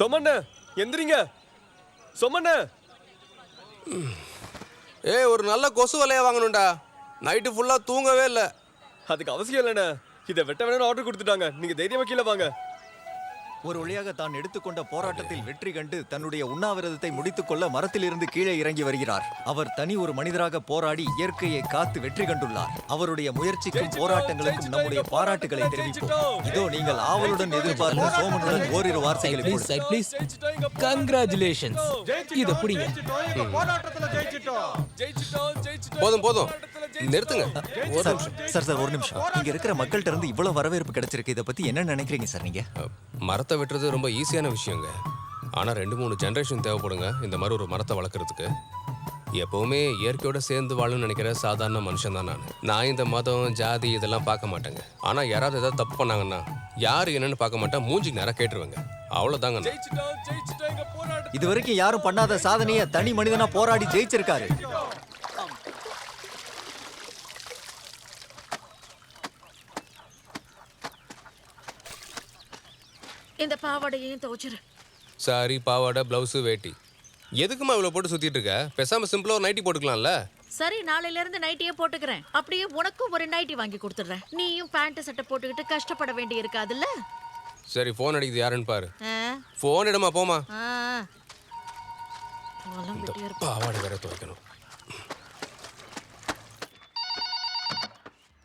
சொமண்ண எந்திரிங்க. சொமண்ண. ஏய் ஒரு நல்ல கொசு வலையா வாங்கணும்டா. நைட்டு ஃபுல்லா தூங்கவே இல்லை. அதுக்கு அவசியம் இல்லைண்ணே. இதை வெட்ட வேணும்னு ஆர்டர் கொடுத்துட்டாங்க. நீங்க தைரியமா கீழே வாங்க. ஒரு வழியாக தான் எடுத்துக்கொண்ட போராட்டத்தில் வெற்றி கண்டு தன்னுடைய உண்ணாவிரதத்தை முடித்துக்கொள்ள மரத்திலிருந்து கீழே இறங்கி வருகிறார். அவர் தனி ஒரு மனிதராக போராடி இயற்கையை காத்து வெற்றி கண்டுள்ளார். அவருடைய முயற்சிக்கும் போராட்டங்களுக்கும் நம்முடைய பாராட்டுகளை தெரிவிப்போம். இதோ நீங்கள் ஆவலுடன் எதிர்பார்க்கும் சோமனுடன் ஓரிரு வார்த்தைகளை ப்ளீஸ் கங்க்ராச்சுலேஷன்ஸ் இது பிடிங்க. போதும் போதும். நிறுத்துங்க. ஒரு சார் நிமிஷம். சார் சார் ஒரு நிமிஷம். இங்க இருக்கிற மக்கள்கிட்ட இருந்து இவ்வளவு வரவேற்பு கிடைச்சிருக்கு. இதை பத்தி என்ன நினைக்கிறீங்க சார் நீங்க? அஹ், மரத்தை வெட்டுறது ரொம்ப ஈஸியான விஷயங்க. ஆனால் ரெண்டு மூணு ஜென்ரேஷன் தேவைப்படுங்க. இந்த மாதிரி ஒரு மரத்தை வளர்க்குறதுக்கு. எப்போவுமே இயற்கையோட சேர்ந்து வாழணும்னு நினைக்கிற சாதாரண மனுஷன் தான் நான். நான் இந்த மதம் ஜாதி இதெல்லாம் பார்க்க மாட்டேங்க. ஆனால் யாராவது ஏதாவது தப்பு பண்ணாங்கன்னா யார் என்னன்னு பார்க்க மாட்டேன் மூஞ்சிக்கு நேரம் கேட்டுருவேங்க. அவ்வளோதாங்க நான். இது வரைக்கும் யாரும் பண்ணாத சாதனையை தனி மனிதனா போராடி ஜெயிச்சிருக்காரு. இந்த பாவாடையையும் துவைச்சிரு. சாரி பாவாடை ப்ளவுஸு வேட்டி. எதுக்குமா இவ்வளோ போட்டு சுற்றிட்டு இருக்க? பேசாமல் சிம்பிளாக ஒரு நைட்டி போட்டுக்கலாம்ல? சரி நாளையில இருந்து நைட்டியே போட்டுக்கிறேன். அப்படியே உனக்கும் ஒரு நைட்டி வாங்கி கொடுத்துடுறேன். நீயும் பேண்ட் சட்டை போட்டுக்கிட்டு கஷ்டப்பட வேண்டி இருக்காதுல்ல? சரி ஃபோன் அடிக்குது யாருன்னு பாரு. ஆ, ஃபோன் இடமா போமா. பாவாடை வேற துவைக்கணும்.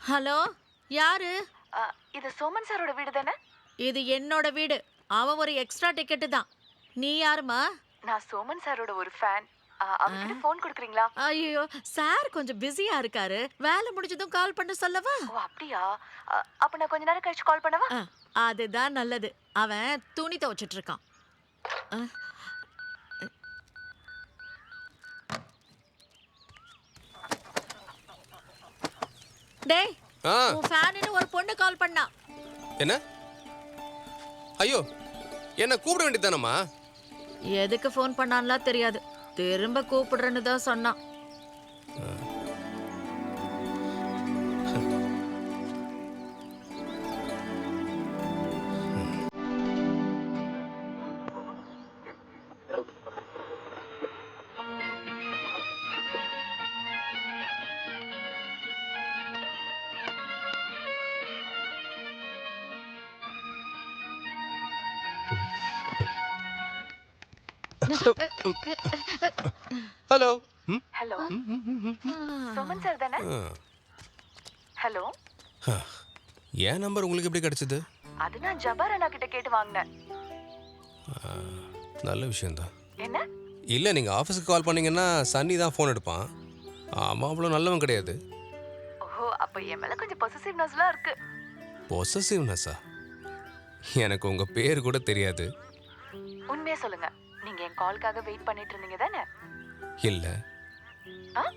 ஹலோ யாரு? இது சோமன் சாரோட வீடு தானே? இது என்னோட வீடு. அவன் ஒரு எக்ஸ்ட்ரா டிக்கெட்டு தான். நீ யாருமா? நான் சோமன் சாரோட ஒரு ஃபேன் அவர்கிட்ட ஃபோன் கொடுக்குறீங்களா? ஐயோ சார் கொஞ்சம் பிஸியா இருக்காரு. வேலை முடிஞ்சதும் கால் பண்ண சொல்லவா? ஓ அப்படியா? அப்ப நான் கொஞ்ச நேரம் கழிச்சு கால் பண்ணவா? அதுதான் நல்லது. அவன் துணி துவைச்சிட்டு இருக்கான். டேய் ஆ. உன் ஃபேனுன்னு ஒரு பொண்ணு கால் பண்ணா. என்ன? ஐயோ என்ன கூப்பிட வேண்டியதானம்மா எதுக்கு ஃபோன் பண்ணான்லாம் தெரியாது. திரும்ப கூப்பிடுறேன்னு தான் சொன்னான். ஹலோ. ஹலோ. சோமன் சார் தானே? ஹலோ. என் நம்பர் உங்களுக்கு எப்படி கிடைச்சது? அது நான் ஜபார் அண்ணா கிட்ட கேட்டு வாங்கினேன். நல்ல விஷயம்தான். என்ன? இல்லை நீங்கள் ஆஃபீஸுக்கு கால் பண்ணீங்கன்னா சன்னி தான் ஃபோன் எடுப்பான். ஆமாம் அவ்வளோ நல்லவன் கிடையாது. ஓஹோ அப்ப என் மேல கொஞ்சம் பொசசிவ்னஸ்லாம் இருக்கு. பொசசிவ்னஸா எனக்கு உங்கள் பேர் கூட தெரியாது. உண்மையா சொல்லுங்க. நீங்க என் கால்க்காக வெயிட் பண்ணிட்டு இருந்தீங்க தானே? இல்லை. ஆ?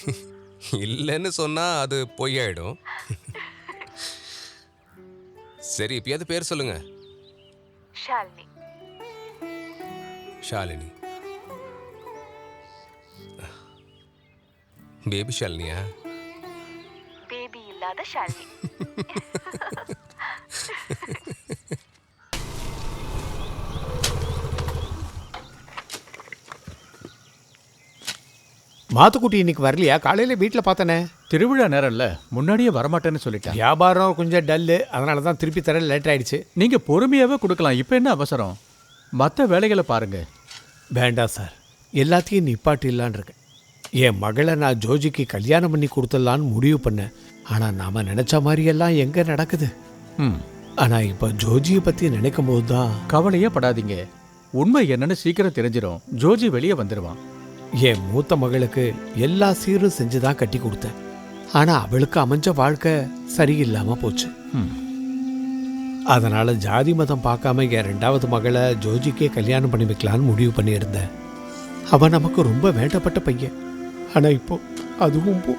இல்லைன்னு சொன்னால் அது பொய்யாயிடும். சரி இப்பயாவது பேர் சொல்லுங்க. ஷாலினி. ஷாலினி. பேபி ஷாலினியா? பேபி இல்லாத ஷாலினி. மாத்துக்குட்டி இன்னைக்கு வரலையா? காலையில வீட்டில் பார்த்தனே. திருவிழா நேரம்ல முன்னாடியே வரமாட்டேன்னு சொல்லிட்டேன். வியாபாரம் கொஞ்சம் டல்லு அதனால தான் திருப்பி தர லேட் ஆயிடுச்சு. நீங்க பொறுமையாவே கொடுக்கலாம். இப்போ என்ன அவசரம்? மற்ற வேலைகளை பாருங்க. வேண்டாம் சார். எல்லாத்தையும் நிப்பாட்டிடலான்னு இருக்கேன். என் மகளை நான் ஜோஜிக்கு கல்யாணம் பண்ணி கொடுத்துடலான்னு முடிவு பண்ணேன். ஆனால் நாம் நினச்ச மாதிரியெல்லாம் எங்கே நடக்குது? ம். ஆனால் இப்போ ஜோஜியை பற்றி நினைக்கும் போது தான் கவலையே படாதீங்க. உண்மை என்னன்னு சீக்கிரம் தெரிஞ்சிடும் ஜோஜி வெளியே வந்துடுவான் என் மூத்த மகளுக்கு எல்லா சீரும் செஞ்சு தான் கட்டி கொடுத்தேன். ஆனால் அவளுக்கு அமைஞ்ச வாழ்க்கை சரியில்லாமல் போச்சு. அதனால ஜாதி மதம் பார்க்காம என் ரெண்டாவது மகளை ஜோஜிக்கே கல்யாணம் பண்ணி வைக்கலான்னு முடிவு பண்ணியிருந்தேன். அவன் நமக்கு ரொம்ப வேண்டப்பட்ட பையன். ஆனால் இப்போ அதுவும் போ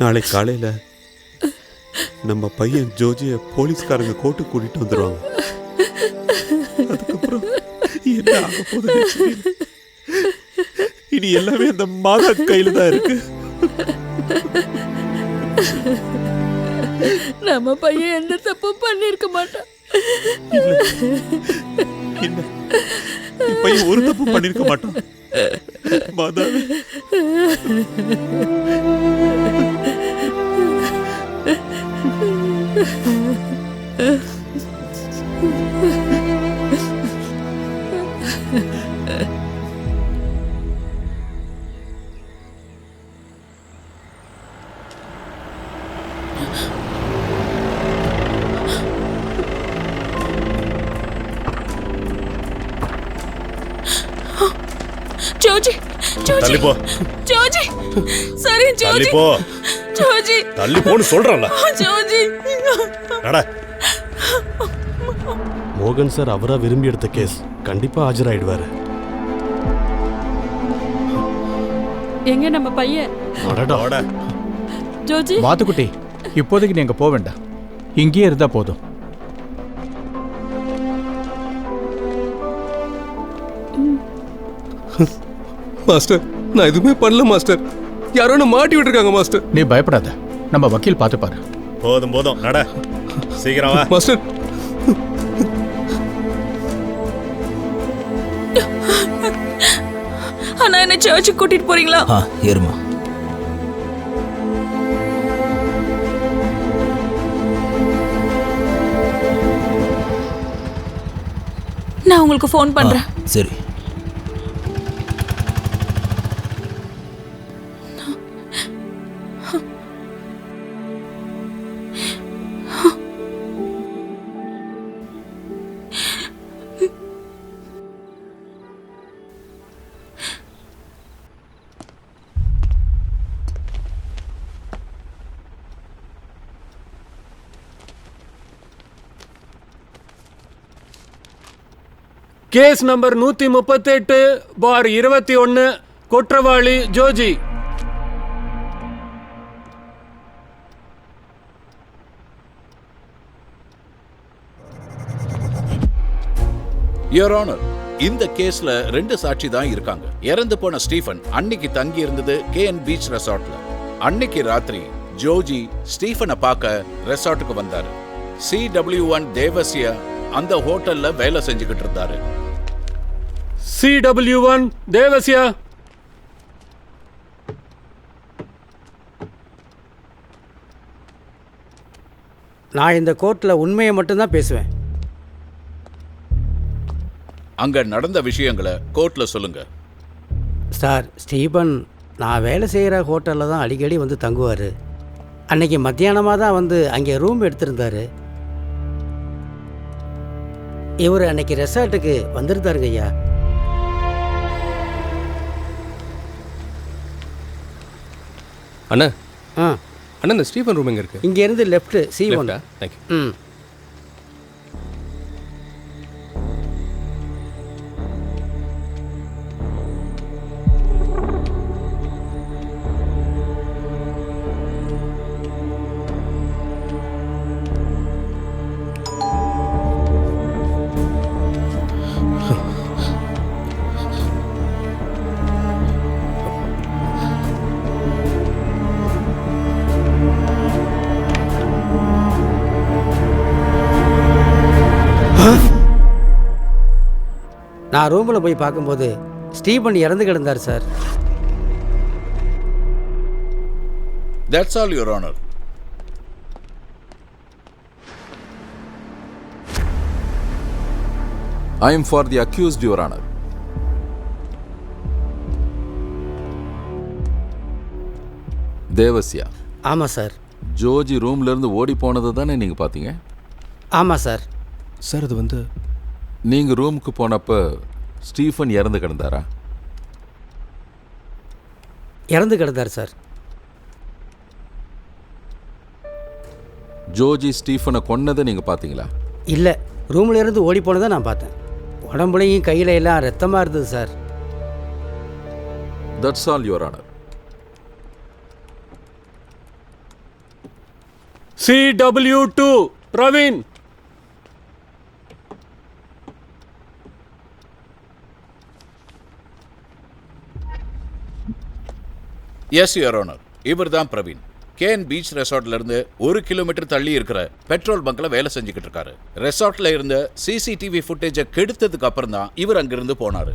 நாளை காலையில நம்ம பையன் ஜோஜிய போலீஸ்காரங்க கோர்ட்டுக்கு கூட்டிட்டு வந்துருவாங்க. அதுக்கப்புறம் என்ன ஆக. இனி எல்லாமே அந்த மாதா கையில தான் இருக்கு. நம்ம பையன் எந்த தப்பும் பண்ணிருக்க மாட்டான். பையன் ஒரு தப்பு பண்ணிருக்க மாட்டான். மாதாவே ஜோஜி ஜோஜி தள்ளி போ ஜோஜி சரி தள்ளி ஜோஜி போ ஜோஜி தள்ளி போன்னு சொல்றேன்ல ஜோஜி நட மோகன் சார் அவரா விரும்பி எடுத்த கேஸ் கண்டிப்பா ஆஜராயிடுவாரு. எங்க நம்ம பையன்? ஜோஜி? வாத்துக்குட்டி இப்போதைக்கு நீங்க போக வேண்டாம். இங்கேயே இருந்தா போதும். மாஸ்டர் நான் எதுவுமே பண்ணல மாஸ்டர். யாரோ மாட்டி விட்டுருக்காங்க மாஸ்டர். நீ பயப்படாத. நம்ம வக்கீல் பார்த்துப்பாரு. போதும் போதும். நட. சீக்கிரம் வா. மாஸ்டர். ஆனா என்ன சர்ச்சுக்கு கூட்டிட்டு போறீங்களா? ஆ ஏறுமா. நான் உங்களுக்கு ஃபோன் பண்றேன். சரி. கேஸ் நம்பர் நூத்தி முப்பத்தெட்டு பார் இருபத்தி ஒன்னு குற்றவாளி ஜோஜி. யுவர் ஆனர் இந்த கேஸ்ல ரெண்டு சாட்சி தான் இருக்காங்க. இறந்து போன ஸ்டீஃபன் அன்னைக்கு தங்கி இருந்தது கே என் பீச் ரெசார்ட்ல. அன்னைக்கு ராத்திரி ஜோஜி ஸ்டீஃபனை பார்க்க ரெசார்ட்டுக்கு வந்தாரு. சி டபிள்யூ ஒன் தேவசிய அந்த ஹோட்டல்ல வேலை செஞ்சுக்கிட்டு இருந்தாரு. சி டபிள்யூ ஒன் தேவசியா நான் இந்த கோர்ட்டில் உண்மையை மட்டும்தான் பேசுவேன். அங்க நடந்த விஷயங்களை கோர்ட்ல சொல்லுங்க. சார் ஸ்டீபன் நான் வேலை செய்கிற ஹோட்டலில் தான் அடிக்கடி வந்து தங்குவார். அன்னைக்கு மத்தியானமாக தான் வந்து அங்கே ரூம் எடுத்திருந்தாரு. இவர் அன்னைக்கு ரெசார்ட்டுக்கு வந்திருந்தாருங்க ஐயா. அண்ணா. ஆ. அண்ணா இந்த ஸ்டீஃபன் ரூம் எங்க இருக்கு? இங்கேருந்து லெஃப்ட்டு சி ஒன் தேங்க்யூ ம். நான் ரூமில் போய் பார்க்கும்போது ஸ்டீபன் இறந்து கிடந்தார் sir. That's all your honour I am for the accused, Your Honor. Devasya ஆமாம் சார். ஜோஜி ரூம்ல இருந்து ஓடி போனதை தானே நீங்க பாத்தீங்க ஆமாம் சார். சார் அது வந்து நீங்க ரூமுக்கு போனப்ப ஸ்டீஃபன் இறந்து கிடந்தாரா? இறந்து கிடந்தார் சார். ஜோஜி ஸ்டீஃபனை கொன்னதை நீங்க பாத்தீங்களா இல்லை ரூமில் இருந்து ஓடி போனதை நான் பார்த்தேன். உடம்புலையும் கையில எல்லாம் ரத்தமாக இருந்தது sir. That's all your honour C W two Praveen S your honour இவர் தான் பிரவீன். கேன் பீச் ரெசார்ட்ல இருந்து ஒரு கிலோமீட்டர் தள்ளி இருக்கிற பெட்ரோல் பங்க்ல வேலை செஞ்சுக்கிட்டு இருக்காரு. ரெசார்ட்ல இருந்த சிசிடிவி ஃபுட்டேஜை கெடுத்ததுக்கு அப்புறம் தான் இவர் அங்கிருந்து போனாரு.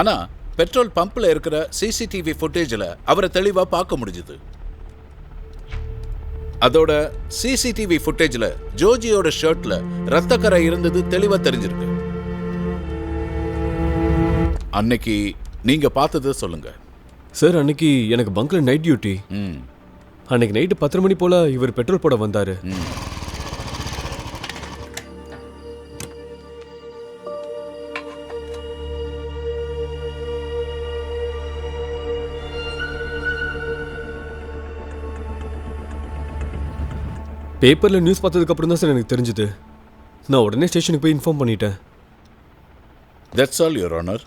ஆனா பெட்ரோல் பம்ப்ல இருக்கிற சிசிடிவி ஃபுட்டேஜில் அவரை தெளிவா பார்க்க முடிஞ்சுது. அதோட சிசிடிவி ஃபுட்டேஜில் ஜோஜியோட ஷர்ட்ல ரத்தக்கரை இருந்தது தெளிவா தெரிஞ்சிருக்கு. அன்னைக்கு நீங்க பார்த்ததை சொல்லுங்க. சார் அன்னைக்கு எனக்கு பங்க்ல நைட் டியூட்டி. ம். அன்னைக்கு நைட்டு பத்தரை மணி போல இவர் பெட்ரோல் போட வந்தாரு. ம். பேப்பர்ல நியூஸ் பார்த்ததுக்கு அப்புறம் தான் சார் எனக்கு தெரிஞ்சது. நான் உடனே ஸ்டேஷனுக்கு போய் இன்ஃபார்ம் பண்ணிட்டேன். That's all your honour